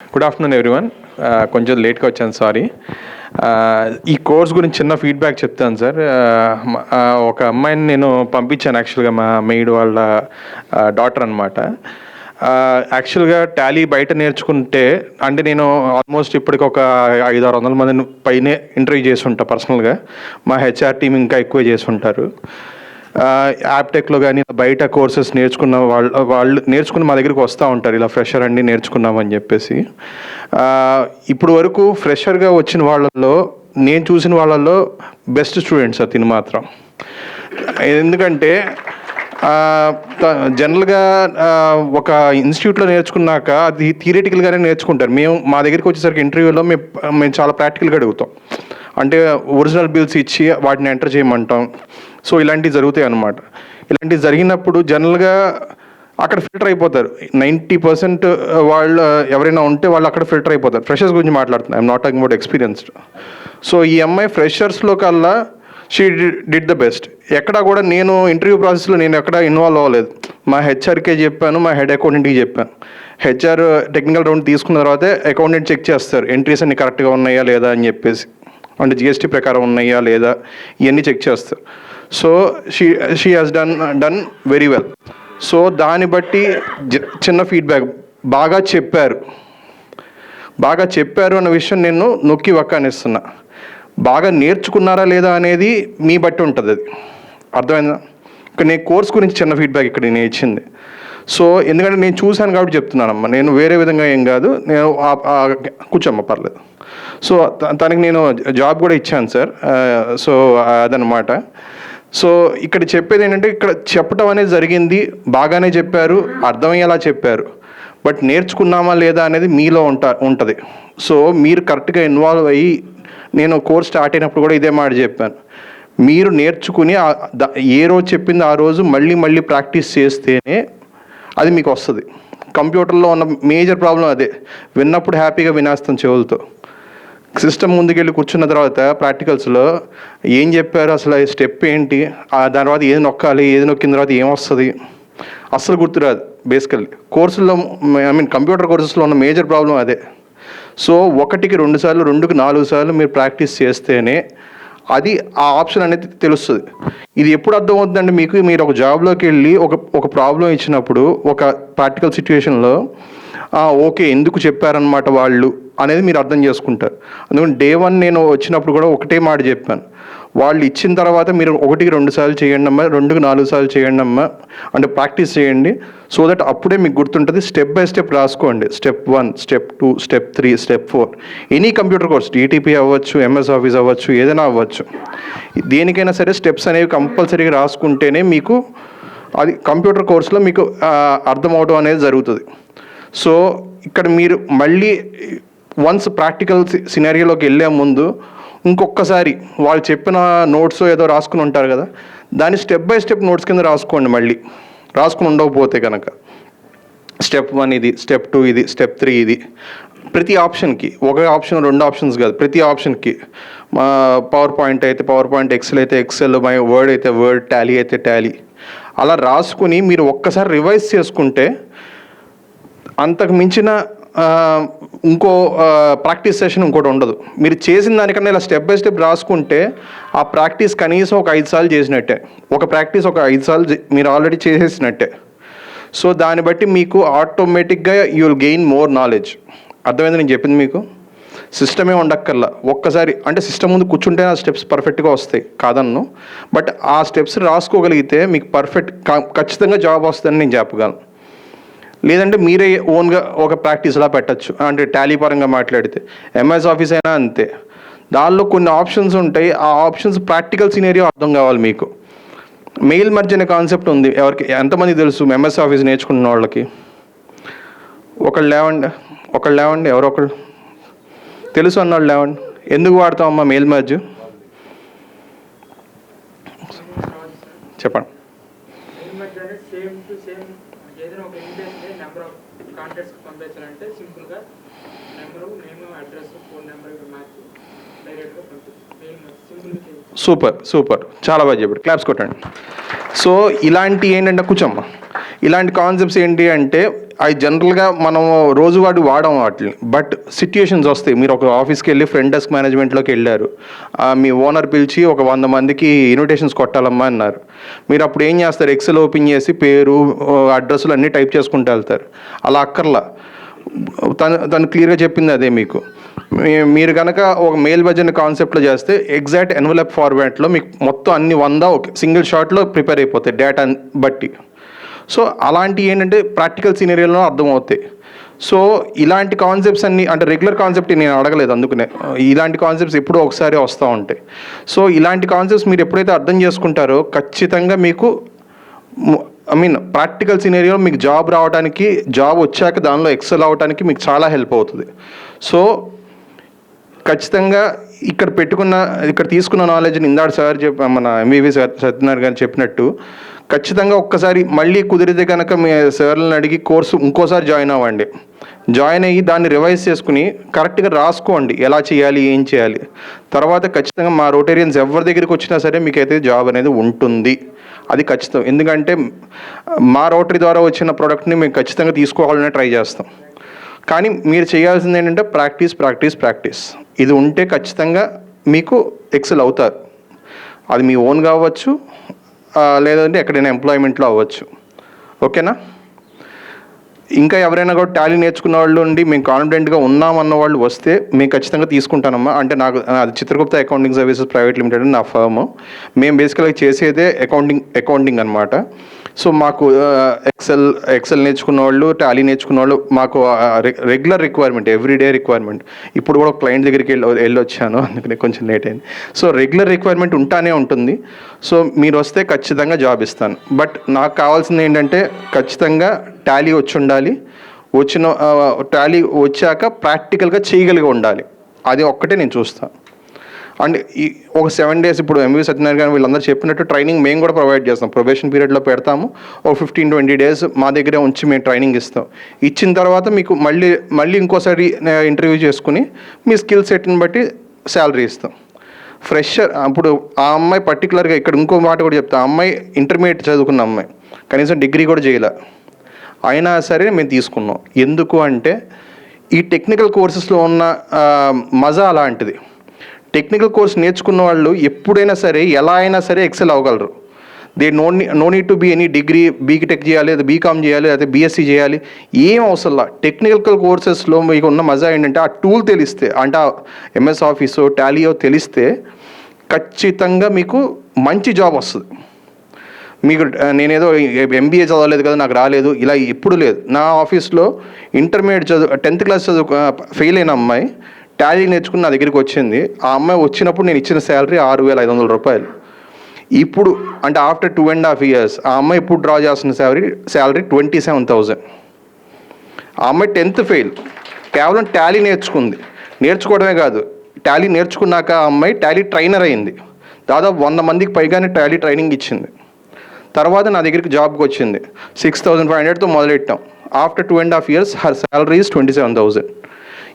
Good afternoon everyone కొంచెం లేట్గా వచ్చాను సారీ uh, ఈ కోర్స్ గురించి చిన్న ఫీడ్బ్యాక్ చెప్తాను సార్ uh, uh, ఒక అమ్మాయిని నేను పంపించాను యాక్చువల్గా మా మెయిడ్ వాళ్ళ డాటర్ అనమాట యాక్చువల్గా టాలీ బయట నేర్చుకుంటే అంటే నేను ఆల్మోస్ట్ ఇప్పటికి ఒక ఐదు ఆరు వందల మందిని పైనే ఇంటర్వ్యూ చేసి ఉంటా పర్సనల్గా మా హెచ్ఆర్ టీం ఇంకా ఎక్కువ చేసి ఉంటారు. యాప్టెక్లో కానీ బయట కోర్సెస్ నేర్చుకున్న వాళ్ళు వాళ్ళు నేర్చుకుని మా దగ్గరికి వస్తూ ఉంటారు. ఇలా ఫ్రెషర్ అండి నేర్చుకున్నామని చెప్పేసి. ఇప్పుడు వరకు ఫ్రెషర్గా వచ్చిన వాళ్ళల్లో నేను చూసిన వాళ్ళల్లో బెస్ట్ స్టూడెంట్స్ అతను మాత్రం. ఎందుకంటే జనరల్గా ఒక ఇన్స్టిట్యూట్లో నేర్చుకున్నాక అది థియరిటికల్గానే నేర్చుకుంటారు. మేము మా దగ్గరికి వచ్చేసరికి ఇంటర్వ్యూలో మేము మేము చాలా ప్రాక్టికల్గా అడుగుతాం. అంటే ఒరిజినల్ బిల్స్ ఇచ్చి వాటిని ఎంటర్ చేయమంటాం. సో ఇలాంటివి జరుగుతాయి అన్నమాట. ఇలాంటివి జరిగినప్పుడు జనరల్గా అక్కడ ఫిల్టర్ అయిపోతారు. నైంటీ పర్సెంట్ వాళ్ళు ఎవరైనా ఉంటే వాళ్ళు అక్కడ ఫిల్టర్ అయిపోతారు. ఫ్రెషర్స్ గురించి మాట్లాడుతున్నాను I'm not talking about experienced so ఈ అమ్మాయి ఫ్రెషర్స్లో కల్లా షీ డిడ్ ద బెస్ట్ ఎక్కడా కూడా నేను ఇంటర్వ్యూ ప్రాసెస్లో నేను ఎక్కడ ఇన్వాల్వ్ అవ్వలేదు. మా హెచ్ఆర్కే చెప్పాను మా హెడ్ అకౌంటెంట్కి చెప్పాను. హెచ్ఆర్ టెక్నికల్ రౌండ్ తీసుకున్న తర్వాత అకౌంటెంట్ చెక్ చేస్తారు. ఎంట్రీస్ అన్ని కరెక్ట్గా ఉన్నాయా లేదా అని చెప్పేసి. అంటే జిఎస్టీ ప్రకారం ఉన్నాయా లేదా ఇవన్నీ చెక్ చేస్తారు. So she she has done done very well so దాన్ని బట్టి చిన్న ఫీడ్బ్యాక్ బాగా చెప్పారు. బాగా చెప్పారు అన్న విషయం నేను నొక్కి వక్కానిస్తున్నా. బాగా నేర్చుకున్నారా లేదా అనేది మీ బట్టి ఉంటుంది అది. అర్థమైందా? ఇక్కడ నేను కోర్స్ గురించి చిన్న ఫీడ్బ్యాక్ ఇక్కడ నేను ఇచ్చింది. సో ఎందుకంటే నేను చూశాను కాబట్టి చెప్తున్నానమ్మా. నేను వేరే విధంగా ఏం కాదు. నేను కూర్చోమ్మ పర్లేదు. సో తనకి నేను జాబ్ కూడా ఇచ్చాను సార్. సో అదనమాట సో ఇక్కడ చెప్పేది ఏంటంటే ఇక్కడ చెప్పడం అనేది జరిగింది బాగానే చెప్పారు అర్థమయ్యేలా చెప్పారు. బట్ నేర్చుకున్నామా లేదా అనేది మీలో ఉంటా ఉంటుంది. సో మీరు కరెక్ట్గా ఇన్వాల్వ్ అయ్యి నేను కోర్స్ స్టార్ట్ అయినప్పుడు కూడా ఇదే మాట చెప్పాను. మీరు నేర్చుకుని ఏ రోజు చెప్పింది ఆ రోజు మళ్ళీ మళ్ళీ ప్రాక్టీస్ చేస్తేనే అది మీకు వస్తుంది. కంప్యూటర్లో ఉన్న మేజర్ ప్రాబ్లం అదే. విన్నప్పుడు హ్యాపీగా వినేస్తాం చెవులతో. సిస్టమ్ ముందుకెళ్ళి కూర్చున్న తర్వాత ప్రాక్టికల్స్లో ఏం చెప్పారు? అసలు ఈ స్టెప్ ఏంటి? దాని తర్వాత ఏది నొక్కాలి? ఏది నొక్కిన తర్వాత ఏం వస్తుంది? అస్సలు గుర్తురాదు బేసికల్లీ కోర్సుల్లో ఐ మీన్ కంప్యూటర్ కోర్సెస్లో ఉన్న మేజర్ ప్రాబ్లం అదే. సో ఒకటికి రెండు సార్లు రెండుకి నాలుగు సార్లు మీరు ప్రాక్టీస్ చేస్తేనే అది ఆ ఆప్షన్ అనేది తెలుస్తుంది. ఇది ఎప్పుడు అర్థమవుతుందండి మీకు మీరు ఒక జాబ్లోకి వెళ్ళి ఒక ఒక ప్రాబ్లం ఇచ్చినప్పుడు ఒక ప్రాక్టికల్ సిచ్యువేషన్లో ఓకే ఎందుకు చెప్పారనమాట వాళ్ళు? అనేది మీరు అర్థం చేసుకుంటారు. అందుకని డే వన్ నేను వచ్చినప్పుడు కూడా ఒకటే మాట చెప్పాను. వాళ్ళు ఇచ్చిన తర్వాత మీరు ఒకటికి రెండు సార్లు చేయండి అమ్మా రెండుకి నాలుగు సార్లు చేయండి అమ్మా అంటే ప్రాక్టీస్ చేయండి. సో దట్ అప్పుడే మీకు గుర్తుంటుంది స్టెప్ బై స్టెప్ రాసుకోండి. Step one step two step three step four. Any computer course DTP అవ్వచ్చు ఎంఎస్ ఆఫీస్ అవ్వచ్చు ఏదైనా అవ్వచ్చు. దేనికైనా సరే స్టెప్స్ అనేవి కంపల్సరీగా రాసుకుంటేనే మీకు అది కంప్యూటర్ కోర్సులో మీకు అర్థం అవడం అనేది జరుగుతుంది. సో ఇక్కడ మీరు మళ్ళీ వన్స్ ప్రాక్టికల్ సినారియోలోకి వెళ్ళే ముందు ఇంకొకసారి వాళ్ళు చెప్పిన నోట్స్ ఏదో రాసుకుని ఉంటారు కదా దాన్ని స్టెప్ బై స్టెప్ నోట్స్ కింద రాసుకోండి మళ్ళీ. రాసుకుని ఉండకపోతే కనుక స్టెప్ వన్ ఇది స్టెప్ టూ ఇది స్టెప్ త్రీ ఇది. ప్రతి ఆప్షన్కి ఒక ఆప్షన్ రెండు ఆప్షన్స్ కాదు ప్రతి ఆప్షన్కి మా పవర్ పాయింట్ అయితే పవర్ పాయింట్ ఎక్సెల్ అయితే ఎక్సెల్ మై వర్డ్ అయితే వర్డ్ టాలీ అయితే టాలీ అలా రాసుకుని మీరు ఒక్కసారి రివైజ్ చేసుకుంటే అంతకు మించిన ఇంకో ప్రాక్టీస్ సెషన్ ఇంకోటి ఉండదు. మీరు చేసిన దానికన్నా ఇలా స్టెప్ బై స్టెప్ రాసుకుంటే ఆ ప్రాక్టీస్ కనీసం ఒక ఐదు సార్లు చేసినట్టే. ఒక ప్రాక్టీస్ ఒక ఐదు సార్లు మీరు ఆల్రెడీ చేసేసినట్టే. సో దాన్ని బట్టి మీకు ఆటోమేటిక్గా you will gain more knowledge. అర్థమైంది నేను చెప్పింది మీకు? సిస్టమే ఉండక్కర్లా. ఒక్కసారి అంటే సిస్టమ్ ముందు కూర్చుంటే ఆ స్టెప్స్ పర్ఫెక్ట్గా వస్తాయి కాదన్ను. బట్ ఆ స్టెప్స్ రాసుకోగలిగితే మీకు పర్ఫెక్ట్ ఖచ్చితంగా జాబ్ వస్తుందని నేను చెప్పగలను. లేదంటే మీరే ఓన్గా ఒక ప్రాక్టీస్లా పెట్టచ్చు. అంటే టాలీ పరంగా మాట్లాడితే. ఎంఎస్ ఆఫీస్ అయినా అంతే. దానిలో కొన్ని ఆప్షన్స్ ఉంటాయి. ఆ ఆప్షన్స్ ప్రాక్టికల్ సినేరియో అర్థం కావాలి మీకు. మెయిల్ మర్జ్ అనే కాన్సెప్ట్ ఉంది. ఎవరికి ఎంతమంది తెలుసు ఎంఎస్ ఆఫీస్ నేర్చుకున్న వాళ్ళకి? ఒకళ్ళు లేవండి ఒకళ్ళు లేవండి ఎవరో ఒకళ్ళు. తెలుసు అన్నవాళ్ళు లేవండి. ఎందుకు వాడతామమ్మా మెయిల్ మర్జ్ చెప్పండి మెయిల్ మధ్య సేమ్ టు సేమ్ ఏదైనా ఒక ఇన్విటేషన్ నెంబర్ ఆఫ్ కాంటాక్ట్స్ పంపించాలంటే సింపుల్గా number name address phone number మార్చి డైరెక్ట్గా పంపించాలి సూపర్ సూపర్. చాలా బాగా చెప్పాడు క్లాప్స్ కొట్టండి. సో ఇలాంటి ఏంటంటే కూర్చోమ్మా. ఇలాంటి కాన్సెప్ట్స్ ఏంటి అంటే అవి జనరల్గా మనం రోజువాడి వాడం వాటిని. బట్ సిట్యుయేషన్స్ వస్తాయి. మీరు ఒక ఆఫీస్కి వెళ్ళి ఫ్రంట్ డెస్క్ మేనేజ్మెంట్లోకి వెళ్ళారు. మీ ఓనర్ పిలిచి ఒక వంద మందికి ఇన్విటేషన్స్ కొట్టాలమ్మా అన్నారు. మీరు అప్పుడు ఏం చేస్తారు? ఎక్సెల్ ఓపెన్ చేసి పేరు అడ్రస్లు అన్నీ టైప్ చేసుకుంటూ వెళ్తారు. అలా అక్కర్లా. తను తను క్లియర్గా చెప్పింది అదే మీకు. మీ- మీరు కనుక ఒక మెయిల్ భజన కాన్సెప్ట్లో చేస్తే ఎగ్జాక్ట్ ఎన్వలప్ ఫార్మాట్లో మీకు మొత్తం అన్ని వంద ఒక సింగిల్ షాట్లో ప్రిపేర్ అయిపోతాయి డేటా బట్టి. సో అలాంటి ఏంటంటే ప్రాక్టికల్ సీనరీలో అర్థమవుతాయి. సో ఇలాంటి కాన్సెప్ట్స్ అన్ని అంటే రెగ్యులర్ కాన్సెప్ట్ నేను అడగలేదు అందుకనే. ఇలాంటి కాన్సెప్ట్స్ ఎప్పుడో ఒకసారి వస్తూ ఉంటాయి. సో ఇలాంటి కాన్సెప్ట్స్ మీరు ఎప్పుడైతే అర్థం చేసుకుంటారో ఖచ్చితంగా మీకు ఐ మీన్ ప్రాక్టికల్ సినేరియో మీకు జాబ్ రావడానికి జాబ్ వచ్చాక దానిలో ఎక్సెల్ అవడానికి మీకు చాలా హెల్ప్ అవుతుంది. సో ఖచ్చితంగా ఇక్కడ పెట్టుకున్న ఇక్కడ తీసుకున్న నాలెడ్జ్ని ఇందాడు సార్ చెప్ప మన ఎంబీబీ సార్ సత్యనారాయణ గారు చెప్పినట్టు ఖచ్చితంగా ఒక్కసారి మళ్ళీ కుదిరితే కనుక మీ సార్లను అడిగి కోర్సు ఇంకోసారి జాయిన్ అవ్వండి. జాయిన్ అయ్యి దాన్ని రివైజ్ చేసుకుని కరెక్ట్గా రాసుకోండి. ఎలా చేయాలి ఏం చేయాలి. తర్వాత ఖచ్చితంగా మా రోటేరియన్స్ ఎవరి దగ్గరికి వచ్చినా సరే మీకైతే జాబ్ అనేది ఉంటుంది. అది ఖచ్చితం. ఎందుకంటే మా రోటరీ ద్వారా వచ్చిన ప్రోడక్ట్ని మేము ఖచ్చితంగా తీసుకోవాలని ట్రై చేస్తాం. కానీ మీరు చేయాల్సింది ఏంటంటే ప్రాక్టీస్ ప్రాక్టీస్ ప్రాక్టీస్. ఇది ఉంటే ఖచ్చితంగా మీకు ఎక్సెల్ అవుతారు. అది మీ ఓన్ కావచ్చు లేదంటే ఎక్కడైనా ఎంప్లాయ్మెంట్లో అవ్వచ్చు. ఓకేనా? ఇంకా ఎవరైనా కూడా టాలీ నేర్చుకున్న వాళ్ళు ఉండి మేము కాన్ఫిడెంట్గా ఉన్నామన్న వాళ్ళు వస్తే మేము ఖచ్చితంగా తీసుకుంటానమ్మా. అంటే నాకు అది Chitragupta accounting services private limited నా ఫర్మ్ మేము బేసికల్గా చేసేదే అకౌంటింగ్ అకౌంటింగ్ అనమాట సో మాకు ఎక్సెల్ ఎక్సెల్ నేర్చుకున్న వాళ్ళు టాలీ నేర్చుకున్న వాళ్ళు మాకు రెగ్యులర్ రిక్వైర్మెంట్ ఎవ్రీడే రిక్వైర్మెంట్ ఇప్పుడు కూడా క్లయింట్ దగ్గరికి వెళ్ళి వెళ్ళొచ్చాను అందుకనే కొంచెం లేట్ అయింది. సో రెగ్యులర్ రిక్వైర్మెంట్ ఉంటానే ఉంటుంది. సో మీరు వస్తే ఖచ్చితంగా జాబ్ ఇస్తాను. బట్ నాకు కావాల్సింది ఏంటంటే ఖచ్చితంగా టాలీ వచ్చి ఉండాలి. వచ్చిన టాలీ వచ్చాక ప్రాక్టికల్గా చేయగలిగి ఉండాలి. అది ఒక్కటే నేను చూస్తాను అండ్ ఈ ఒక సెవెన్ డేస్ ఇప్పుడు ఎంవి సత్యనారాయణ గారు వీళ్ళందరూ చెప్పినట్టు ట్రైనింగ్ మేము కూడా ప్రొవైడ్ చేస్తాం. ప్రొబేషన్ పీరియడ్లో పెడతాము. ఒక ఫిఫ్టీన్ ట్వంటీ డేస్ మా దగ్గరే ఉంచి మేము ట్రైనింగ్ ఇస్తాం. ఇచ్చిన తర్వాత మీకు మళ్ళీ మళ్ళీ ఇంకోసారి ఇంటర్వ్యూ చేసుకుని మీ స్కిల్ సెట్ని బట్టి శాలరీ ఇస్తాం. ఫ్రెషర్ అప్పుడు ఆ అమ్మాయి పర్టికులర్గా ఇక్కడ ఇంకో మాట కూడా చెప్తా. ఆ అమ్మాయి ఇంటర్మీడియట్ చదువుకున్న అమ్మాయి. కనీసం డిగ్రీ కూడా చేయలే. అయినా సరే మేము తీసుకున్నాం. ఎందుకు అంటే ఈ టెక్నికల్ కోర్సెస్లో ఉన్న మజా అలాంటిది. టెక్నికల్ కోర్స్ నేర్చుకున్న వాళ్ళు ఎప్పుడైనా సరే ఎలా అయినా సరే XL అవ్వగలరు. They no no need to be any degree BTech చేయాలి లేదా బీకామ్ చేయాలి లేదా బీఎస్సీ చేయాలి ఏం అవసరంలా టెక్నికల్ కోర్సెస్లో మీకు ఉన్న మజా ఏంటంటే ఆ టూల్ తెలిస్తే అంటే ఎంఎస్ ఆఫీసో టాలీయో తెలిస్తే ఖచ్చితంగా మీకు మంచి జాబ్ వస్తుంది. మీకు నేనేదో ఎంబీఏ చదవలేదు కదా నాకు రాలేదు ఇలా ఎప్పుడు లేదు. నా ఆఫీస్లో ఇంటర్మీడియట్ చదువు టెన్త్ క్లాస్ చదువు ఫెయిల్ అయిన అమ్మాయి టాలీ నేర్చుకుని నా దగ్గరికి వచ్చింది. ఆ అమ్మాయి వచ్చినప్పుడు నేను ఇచ్చిన శాలరీ ఆరు వేల ఐదు వందల రూపాయలు. ఇప్పుడు అంటే after two and half years ఆ అమ్మాయి ఇప్పుడు డ్రా చేస్తున్న salary salary twenty seven thousand ఆ అమ్మాయి టెన్త్ ఫెయిల్. కేవలం టాలీ నేర్చుకుంది. నేర్చుకోవడమే కాదు టాలీ నేర్చుకున్నాక ఆ అమ్మాయి టాలీ ట్రైనర్ అయింది. దాదాపు వంద మందికి పైగానే టాలీ ట్రైనింగ్ ఇచ్చింది. తర్వాత నా దగ్గరికి జాబ్కి వచ్చింది. సిక్స్ థౌజండ్ ఫైవ్ హండ్రెడ్తో మొదలెట్టాం. After two and half years her salary is twenty seven thousand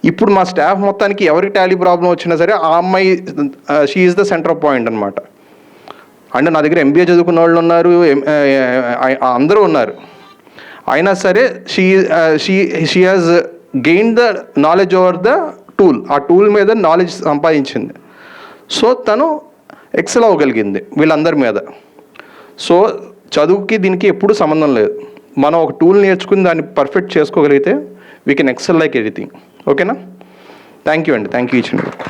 ఇప్పుడు మా స్టాఫ్ మొత్తానికి ఎవరికి టాలీ ప్రాబ్లం వచ్చినా సరే ఆ అమ్మాయి she is the centre of point అనమాట అంటే నా దగ్గర ఎంబీఏ చదువుకున్న వాళ్ళు ఉన్నారు ఎం- అందరూ ఉన్నారు. అయినా సరే she she she has gain the knowledge over the tool ఆ టూల్ మీద నాలెడ్జ్ సంపాదించింది. సో తను ఎక్సెల్ అవ్వగలిగింది వీళ్ళందరి మీద. సో చదువుకి దీనికి ఎప్పుడు సంబంధం లేదు. మనం ఒక టూల్ నేర్చుకుని దాన్ని పర్ఫెక్ట్ చేసుకోగలిగితే we can excel like anything ఓకేనా? థ్యాంక్ యూ అండి. థ్యాంక్ యూ ఇచ్చిన